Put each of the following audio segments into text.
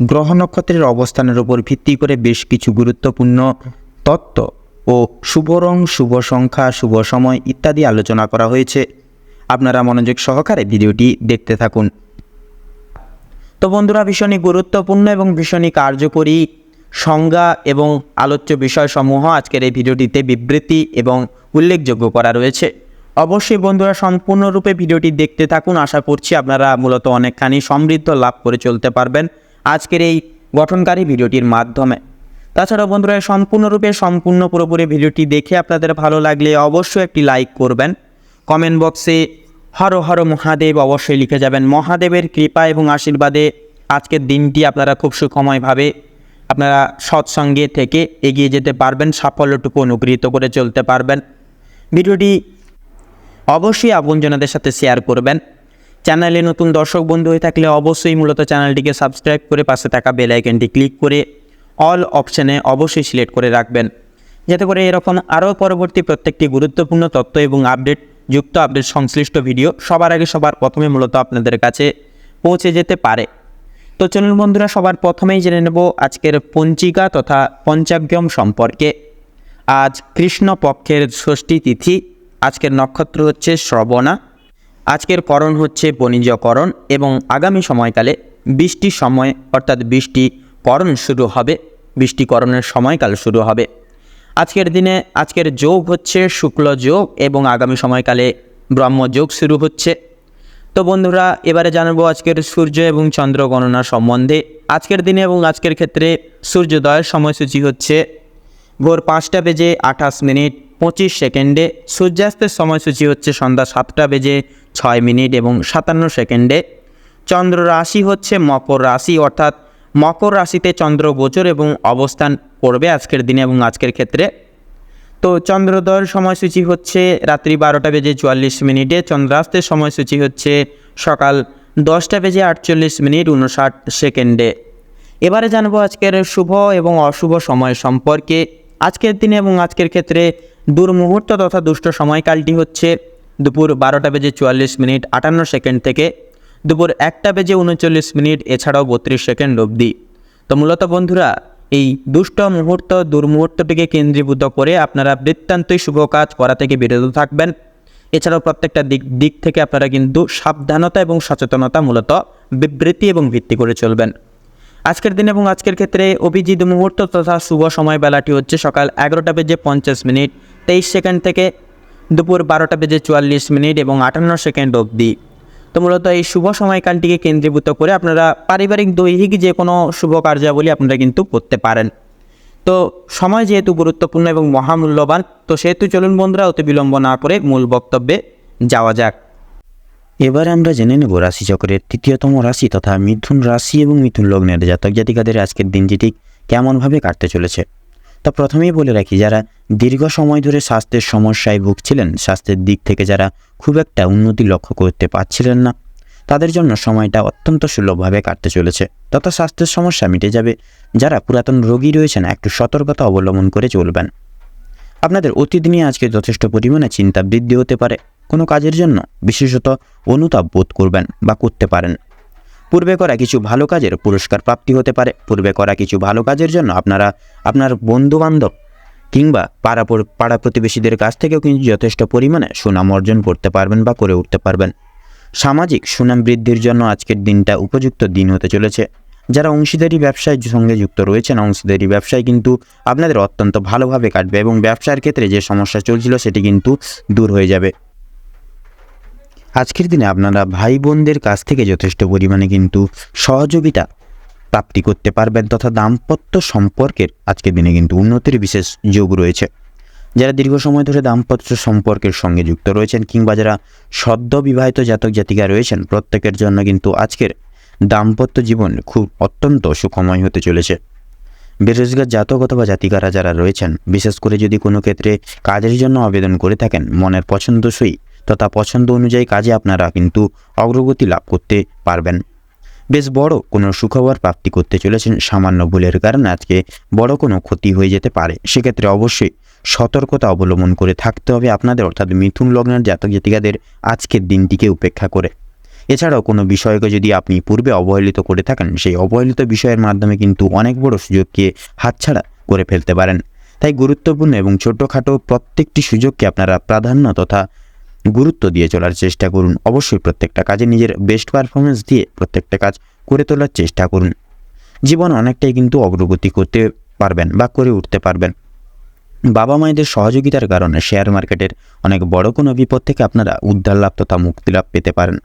গ্রহ নক্ষত্রের অবস্থানের উপর ভিত্তি করে বেশ কিছু গুরুত্বপূর্ণ তত্ত্ব ও শুভ রং, শুভ সংখ্যা, শুভ সময় ইত্যাদি আলোচনা করা হয়েছে। আপনারা মনোযোগ সহকারে ভিডিওটি দেখতে থাকুন। তো বন্ধুরা ভীষণই গুরুত্বপূর্ণ এবং ভীষণই কার্যকরী সংজ্ঞা এবং আলোচ্য বিষয়সমূহ আজকের এই ভিডিওটিতে বিবৃতি এবং উল্লেখযোগ্য করা রয়েছে। অবশ্যই বন্ধুরা, সম্পূর্ণরূপে ভিডিওটি দেখতে থাকুন। আশা করছি আপনারা মূলত অনেকখানি সমৃদ্ধ লাভ করে চলতে পারবেন। আজকের এই গঠনকারী ভিডিওটির মাধ্যমে। তাছাড়া বন্ধুরা, সম্পূর্ণরূপে, সম্পূর্ণ পুরোপুরি ভিডিওটি দেখে আপনাদের ভালো লাগলে অবশ্যই একটি লাইক করবেন। কমেন্ট বক্সে হর হর মহাদেব অবশ্যই লিখে যাবেন। মহাদেবের কৃপা এবং আশীর্বাদে আজকের দিনটি আপনারা খুব সুখময়ভাবে আপনারা সৎসঙ্গে থেকে এগিয়ে যেতে পারবেন, সাফল্যটুকু অনুগৃহীত করে চলতে পারবেন। ভিডিওটি অবশ্যই আপনজনদের সাথে শেয়ার করবেন। চ্যানেলে নতুন দর্শক বন্ধু হয়ে থাকলে অবশ্যই মূলত চ্যানেলটিকে সাবস্ক্রাইব করে পাশে থাকা বেল আইকনটি ক্লিক করে অল অপশানে অবশ্যই সিলেক্ট করে রাখবেন। যাতে করে এরকম আরও পরবর্তী প্রত্যেকটি গুরুত্বপূর্ণ তথ্য এবং আপডেট যুক্ত আপডেট সংশ্লিষ্ট ভিডিও সবার আগে সবার প্রথমে মূলত আপনাদের কাছে পৌঁছে যেতে পারে। তো চলুন বন্ধুরা, সবার প্রথমেই জেনে নেব আজকের পঞ্চিকা তথা পঞ্চাগ্যম সম্পর্কে। আজ কৃষ্ণ পক্ষের ষষ্ঠী তিথি, আজকের নক্ষত্র হচ্ছে শ্রবণা। আজকের করণ হচ্ছে বণিজকরণ এবং আগামী সময়কালে বৃষ্টির সময়, অর্থাৎ বৃষ্টি করণ শুরু হবে, বৃষ্টিকরণের সময়কাল শুরু হবে। আজকের দিনে, আজকের যোগ হচ্ছে শুক্ল যোগ এবং আগামী সময়কালে ব্রহ্মযোগ শুরু হচ্ছে। তো বন্ধুরা, এবারে জানাব আজকের সূর্য এবং চন্দ্র গণনা সম্বন্ধে। আজকের দিনে এবং আজকের ক্ষেত্রে সূর্যোদয়ের সময়সূচি হচ্ছে ভোর পাঁচটা বেজে আঠাশ মিনিট। পঁচিশ সেকেন্ডে সূর্যাস্তের সময়সূচি হচ্ছে সন্ধ্যা সাতটা বেজে ছয় মিনিট এবং সাতান্ন সেকেন্ডে চন্দ্র রাশি হচ্ছে মকর রাশি, অর্থাৎ মকর রাশিতে চন্দ্র গোচর এবং অবস্থান করবে আজকের দিনে এবং আজকের ক্ষেত্রে। তো চন্দ্রোদয়ের সময়সূচি হচ্ছে রাত্রি বারোটা বেজে চুয়াল্লিশ মিনিটে, চন্দ্রাস্তের সময়সূচি হচ্ছে সকাল দশটা বেজে আটচল্লিশ মিনিট উনষাট সেকেন্ডে। এবারে জানব আজকের শুভ এবং অশুভ সময় সম্পর্কে, আজকের দিনে এবং আজকের ক্ষেত্রে দুর্মুহূর্ত তথা দুষ্ট সময়কালটি হচ্ছে দুপুর বারোটা বেজে চুয়াল্লিশ মিনিট আটান্ন সেকেন্ড থেকে দুপুর একটা বেজে উনচল্লিশ মিনিট, এছাড়াও বত্রিশ সেকেন্ড অবধি। তো মূলত বন্ধুরা, এই দুষ্ট মুহূর্ত দুর্মুহূর্তটিকে কেন্দ্রীভূত করে আপনারা বৃত্তান্তই শুভ কাজ করা থেকে বিরত থাকবেন। এছাড়াও প্রত্যেকটা দিক দিক থেকে আপনারা কিন্তু সাবধানতা এবং সচেতনতা মূলত বিবৃতি এবং ভিত্তি করে চলবেন। আজকের দিন এবং আজকের ক্ষেত্রে অভিজিৎ মুহূর্ত তথা শুভ সময় বেলাটি হচ্ছে সকাল এগারোটা বেজে পঞ্চাশ মিনিট তেইশ সেকেন্ড থেকে দুপুর বারোটা বেজে চুয়াল্লিশ মিনিট এবং আটান্ন সেকেন্ড অবধি। তো মূলত এই শুভ সময়কালটিকে কেন্দ্রীভূত করে আপনারা পারিবারিক, দৈহিক যে কোনো শুভ কার্যাবলী আপনারা কিন্তু করতে পারেন। তো সময় যেহেতু গুরুত্বপূর্ণ এবং মহামূল্যবান, তো সেহেতু চলুন বন্ধুরা, অতি বিলম্ব না করে মূল বক্তব্যে যাওয়া যাক। এবার আমরা জেনে নেব রাশিচক্রের তৃতীয়তম রাশি তথা মিথুন রাশি এবং মিথুন লগ্নের জাতক জাতিকাদের আজকের দিনটি ঠিক কেমনভাবে কাটতে চলেছে। তা প্রথমেই বলে রাখি, যারা দীর্ঘ সময় ধরে স্বাস্থ্যের সমস্যায় ভুগছিলেন, স্বাস্থ্যের দিক থেকে যারা খুব একটা উন্নতি লক্ষ্য করতে পারছিলেন না, তাদের জন্য সময়টা অত্যন্ত সুলভভাবে কাটতে চলেছে। তথা স্বাস্থ্যের সমস্যা মিটে যাবে যারা পুরাতন রোগী রয়েছেন, একটু সতর্কতা অবলম্বন করে চলবেন। আপনাদের অতীত নিয়ে আজকে যথেষ্ট পরিমাণে চিন্তা বৃদ্ধি হতে পারে। কোনো কাজের জন্য বিশেষত অনুতাপ বোধ করবেন বা করতে পারেন। পূর্বে করা কিছু ভালো কাজের পুরস্কার প্রাপ্তি হতে পারে। পূর্বে করা কিছু ভালো কাজের জন্য আপনারা, আপনার বন্ধুবান্ধব কিংবা পাড়া পাড়া প্রতিবেশীদের কাছ থেকেও কিন্তু যথেষ্ট পরিমাণে সুনাম অর্জন করতে পারবেন বা করে উঠতে পারবেন। সামাজিক সুনাম বৃদ্ধির জন্য আজকের দিনটা উপযুক্ত দিন হতে চলেছে। যারা অংশীদারি ব্যবসায় সঙ্গে যুক্ত রয়েছেন, অংশীদারি ব্যবসায় কিন্তু আপনাদের অত্যন্ত ভালোভাবে কাটবে এবং ব্যবসার ক্ষেত্রে যে সমস্যা চলছিল সেটি কিন্তু দূর হয়ে যাবে। আজকের দিনে আপনারা ভাই বোনদের কাছ থেকে যথেষ্ট পরিমাণে কিন্তু সহযোগিতা প্রাপ্তি করতে পারবেন তথা দাম্পত্য সম্পর্কের আজকের দিনে কিন্তু উন্নতির বিশেষ যোগ রয়েছে। যারা দীর্ঘ সময় ধরে দাম্পত্য সম্পর্কের সঙ্গে যুক্ত রয়েছেন কিংবা যারা সদ্য বিবাহিত জাতক জাতিকা রয়েছেন, প্রত্যেকের জন্য কিন্তু আজকের দাম্পত্য জীবন খুব অত্যন্ত সুখময় হতে চলেছে। বেরোজগার জাতক অথবা জাতিকারা যারা রয়েছেন, বিশেষ করে যদি কোনো ক্ষেত্রে কাজের জন্য আবেদন করে থাকেন, মনের পছন্দসই তথা পছন্দ অনুযায়ী কাজে আপনারা কিন্তু অগ্রগতি লাভ করতে পারবেন। বেশ বড় কোনো সুখবর প্রাপ্তি করতে চলেছেন সামান্য ভুলের কারণে আজকে বড় কোনো ক্ষতি হয়ে যেতে পারে। সেক্ষেত্রে অবশ্যই সতর্কতা অবলম্বন করে থাকতে হবে আপনাদের, অর্থাৎ মিথুন লগ্নের জাতক জাতিকাদের আজকের দিনটিকে উপেক্ষা করে। এছাড়াও কোনো বিষয়কে যদি আপনি পূর্বে অবহেলিত করে থাকেন, সেই অবহেলিত বিষয়ের মাধ্যমে কিন্তু অনেক বড় সুযোগকে হাতছাড়া করে ফেলতে পারেন। তাই গুরুত্বপূর্ণ এবং ছোটোখাটো প্রত্যেকটি সুযোগকে আপনারা প্রাধান্য তথা গুরুত্ব দিয়ে চলার চেষ্টা করুন। অবশ্যই প্রত্যেকটা কাজে নিজের বেস্ট পারফরমেন্স দিয়ে প্রত্যেকটা কাজ করে তোলার চেষ্টা করুন। জীবন অনেকটাই কিন্তু অগ্রগতি করতে পারবেন বা করে উঠতে পারবেন। বাবা মায়েদের সহযোগিতার কারণে শেয়ার মার্কেটের অনেক বড় কোনো বিপদ থেকে আপনারা উদ্ধার লাভ তথা মুক্তি লাভ পেতে পারেন।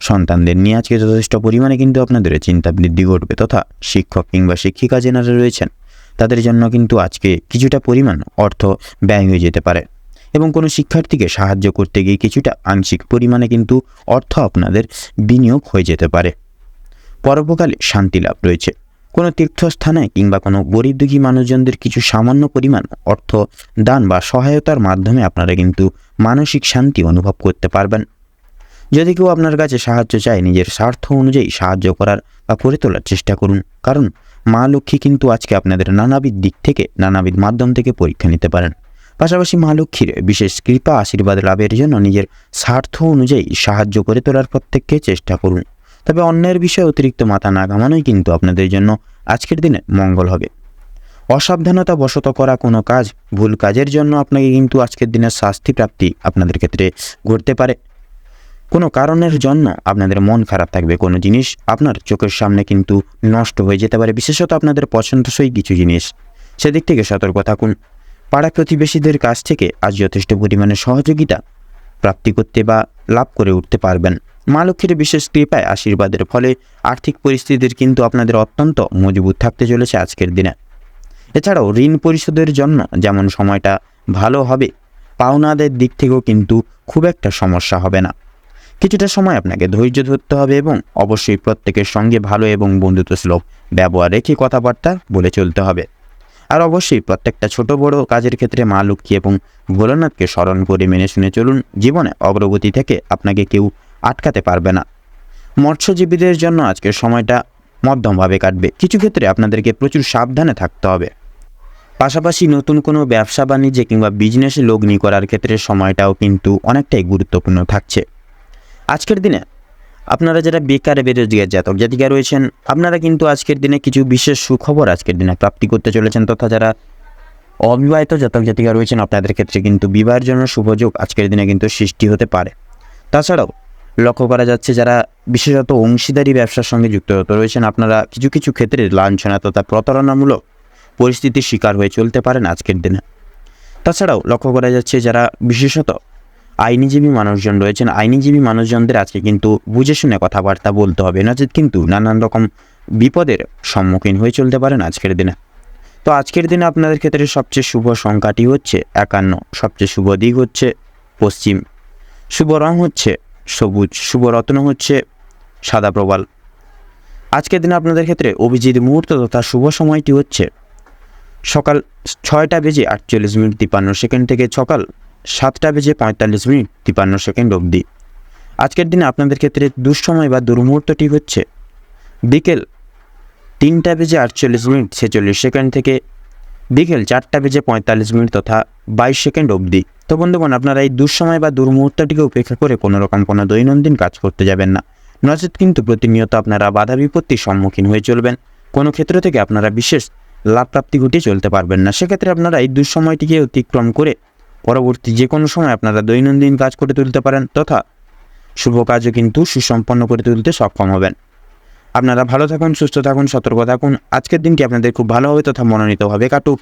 সন্তানদের নিয়ে আজকে যথেষ্ট পরিমাণে কিন্তু আপনাদের চিন্তা বৃদ্ধি ঘটবে তথা শিক্ষক কিংবা শিক্ষিকা যেনারা রয়েছেন, তাদের জন্য কিন্তু আজকে কিছুটা পরিমাণ অর্থ ব্যয় হয়ে যেতে পারে। এবং কোনো শিক্ষার্থীকে সাহায্য করতে গিয়ে কিছুটা আংশিক পরিমাণে কিন্তু অর্থ আপনাদের বিনিয়োগ হয়ে যেতে পারে। পরোপকালে শান্তি লাভ রয়েছে। কোনো তীর্থস্থানে কিংবা কোনো গরিব দুঃখী মানুষজনদের কিছু সামান্য পরিমাণ অর্থ, দান বা সহায়তার মাধ্যমে আপনারা কিন্তু মানসিক শান্তি অনুভব করতে পারবেন। যদি কেউ আপনার কাছে সাহায্য চায়, নিজের স্বার্থ অনুযায়ী সাহায্য করার বা করে তোলার চেষ্টা করুন। কারণ মা লক্ষ্মী কিন্তু আজকে আপনাদের নানাবিধ দিক থেকে, নানাবিধ মাধ্যম থেকে পরীক্ষা নিতে পারেন। পাশাপাশি মা লক্ষ্মীর বিশেষ কৃপা, আশীর্বাদ লাভের জন্য নিজের স্বার্থ অনুযায়ী সাহায্য করে তোলার প্রত্যেককে চেষ্টা করুন। তবে অন্যের বিষয়ে অতিরিক্ত মাথা না ঘামানোই কিন্তু আপনাদের জন্য আজকের দিনে মঙ্গল হবে। অসাবধানতা বশত করা কোনো কাজ ভুল কাজের জন্য আপনাকে কিন্তু আজকের দিনে শাস্তি প্রাপ্তি আপনাদের ক্ষেত্রে ঘটতে পারে। কোনো কারণের জন্য আপনাদের মন খারাপ থাকবে। কোনো জিনিস আপনার চোখের সামনে কিন্তু নষ্ট হয়ে যেতে পারে। বিশেষত আপনাদের পছন্দসই কিছু জিনিস। সেদিক থেকে সতর্ক থাকুন। পাড়া প্রতিবেশীদের কাছ থেকে আজ যথেষ্ট পরিমাণে সহযোগিতা প্রাপ্তি করতে বা লাভ করে উঠতে পারবেন। মা লক্ষ্মীর বিশেষ কৃপায় আশীর্বাদের ফলে আর্থিক পরিস্থিতির কিন্তু আপনাদের অত্যন্ত মজবুত থাকতে চলেছে আজকের দিনে। এছাড়াও ঋণ পরিশোধের জন্য যেমন সময়টা ভালো হবে, পাওনাদের দিক থেকেও কিন্তু খুব একটা সমস্যা হবে না। কিছুটা সময় আপনাকে ধৈর্য ধরতে হবে এবং অবশ্যই প্রত্যেকের সঙ্গে ভালো এবং বন্ধুত্বসুলভ ব্যবহার রেখে কথাবার্তা বলে চলতে হবে। আর অবশ্যই প্রত্যেকটা ছোট বড় কাজের ক্ষেত্রে মা লক্ষ্মী এবং ভোলানাথকে স্মরণ করে মেনে শুনে চলুন। জীবনে অগ্রগতি থেকে আপনাকে কেউ আটকাতে পারবে না। মৎস্যজীবীদের জন্য আজকের সময়টা মধ্যমভাবে কাটবে। কিছু ক্ষেত্রে আপনাদেরকে প্রচুর সাবধানে থাকতে হবে। পাশাপাশি নতুন কোনো ব্যবসা, বাণিজ্যে কিংবা বিজনেসে লগ্নি করার ক্ষেত্রে সময়টাও কিন্তু অনেকটাই গুরুত্বপূর্ণ থাকছে। আজকের দিনে আপনারা যারা বেকার বেরোজগার জাতক জাতিকা রয়েছেন, আপনারা কিন্তু আজকের দিনে কিছু বিশেষ সুখবর আজকের দিনে প্রাপ্তি করতে চলেছেন তথা যারা অবিবাহিত জাতক জাতিকা রয়েছেন, আপনাদের ক্ষেত্রে কিন্তু বিবাহের জন্য শুভযোগ আজকের দিনে কিন্তু সৃষ্টি হতে পারে। তাছাড়াও লক্ষ্য করা যাচ্ছে যারা বিশেষত অংশীদারি ব্যবসার সঙ্গে যুক্ত রয়েছেন, আপনারা কিছু কিছু ক্ষেত্রে লাঞ্ছনা তথা প্রতারণামূলক পরিস্থিতির শিকার হয়ে চলতে পারেন আজকের দিনে। তাছাড়াও লক্ষ্য করা যাচ্ছে যারা বিশেষত আইনজীবী মানুষজন রয়েছেন। আইনজীবী মানুষজনদের আজকে কিন্তু বুঝে শুনে কথাবার্তা বলতে হবে। নচেত কিন্তু নানান রকম বিপদের সম্মুখীন হয়ে চলতে পারেন আজকের দিনে। তো আজকের দিনে আপনাদের ক্ষেত্রে সবচেয়ে শুভ সংখ্যাটি হচ্ছে একান্ন। সবচেয়ে শুভ দিক হচ্ছে পশ্চিম। শুভ রং হচ্ছে সবুজ। শুভ রত্ন হচ্ছে সাদা প্রবাল। আজকের দিনে আপনাদের ক্ষেত্রে অভিজিৎ মুহূর্ত তথা শুভ সময়টি হচ্ছে সকাল ছয়টা বেজে আটচল্লিশ মিনিট তিপান্ন সেকেন্ড থেকে সকাল সাতটা বেজে পঁয়তাল্লিশ মিনিট, তিপান্ন সেকেন্ড অবধি। আজকের দিনে আপনাদের ক্ষেত্রে দুঃসময় বা দুর্মুহূর্তটি হচ্ছে, বিকেল তিনটা বেজে আটচল্লিশ মিনিট, ছেচল্লিশ সেকেন্ড থেকে বিকেল চারটা বেজে পঁয়তাল্লিশ মিনিট তথা বাইশ সেকেন্ড অবধি। তো বন্ধুগণ, আপনারা এই দুঃসময় বা দুর্মুহূর্তটিকে উপেক্ষা করে কোনো রকম কোনো দৈনন্দিন কাজ করতে যাবেন না। নচেত কিন্তু প্রতিনিয়ত আপনারা বাধা বিপত্তির সম্মুখীন হয়ে চলবেন। কোনো ক্ষেত্র থেকে আপনারা বিশেষ লাভ প্রাপ্তি ঘটিয়ে চলতে পারবেন না। সেক্ষেত্রে আপনারা এই দুঃসময়টিকে অতিক্রম করে পরবর্তী যে কোনো সময় আপনারা দৈনন্দিন কাজ করে তুলতে পারেন তথা শুভ কাজও কিন্তু সুসম্পন্ন করে তুলতে সক্ষম হবেন। আপনারা ভালো থাকুন, সুস্থ থাকুন, সতর্ক থাকুন। আজকের দিনটি আপনাদের খুব ভালোভাবে তথা মনোনীতভাবে কাটুক।